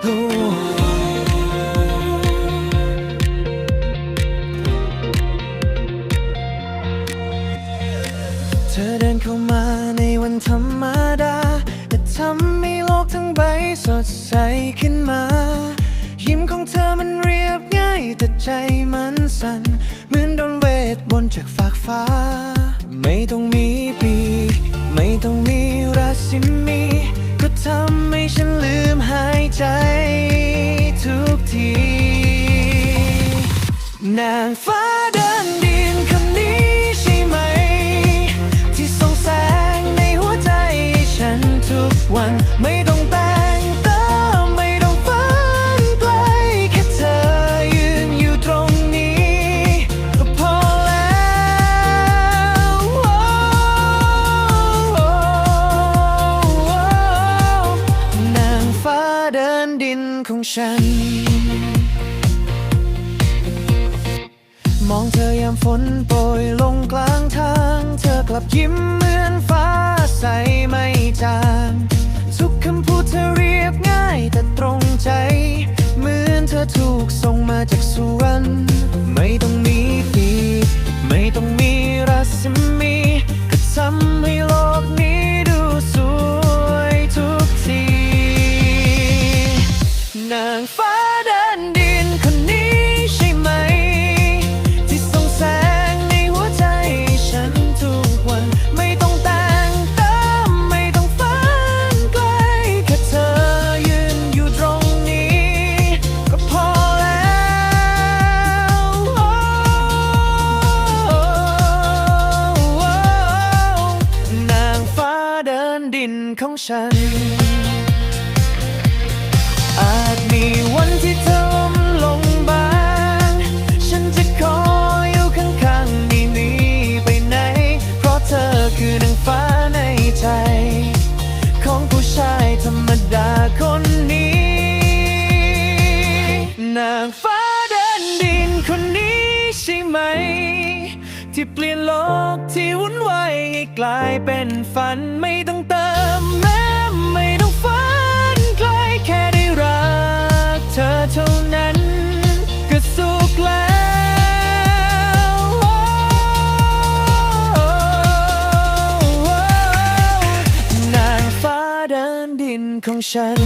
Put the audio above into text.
เธอเดินเข้ามาในวันธรรมดาแต่ทำให้โลกทั้งใบสดใสขึ้นมา ยิ้มของเธอมันเรียบง่าย แต่ใจมันสั่น เหมือนโดนเวทบนจากฟากฟ้า ไม่ต้องมีปี ไม่ต้องมีราศีมี นางฟ้าเดินดินคนนี้ใช่ไหม ที่ส่องแสงในหัวใจฉันทุกวันไม่ต้องแต่งเติมไม่ต้องฝันไกลแค่เธอยืนอยู่ตรงนี้ ก็พอแล้วนางฟ้าเดินดินของฉัน มองเธอยามฝนโปรยลงกลางทาง เธอกลับยิ้มเหมือนฟ้าใสไม่จางทุกคำพูดเธอเรียบง่ายแต่ตรงใจ เหมือนเธอถูกส่งมาจากสวรรค์ไม่ต้องมีปีกไม่ต้องมีรัศมีก็ทำให้โลกนี้ ดินของฉัน อาจมีวันที่เธอลมลงบาง ฉันจะขออยู่ข้างๆไม่หนีไปไหน เพราะเธอคือนางฟ้าในใจ ของผู้ชายธรรมดาคนนี้ นางฟ้าเดินดินคนนี้ใช่ไหม ที่เปลี่ยนโลกที่วุ่นวายให้กลายเป็นฝันไม่ต้องเติมแม้ไม่ต้องฝันไกลแค่ได้รักเธอเท่านั้นก็สุขแล้วนางฟ้าเดินดินของฉัน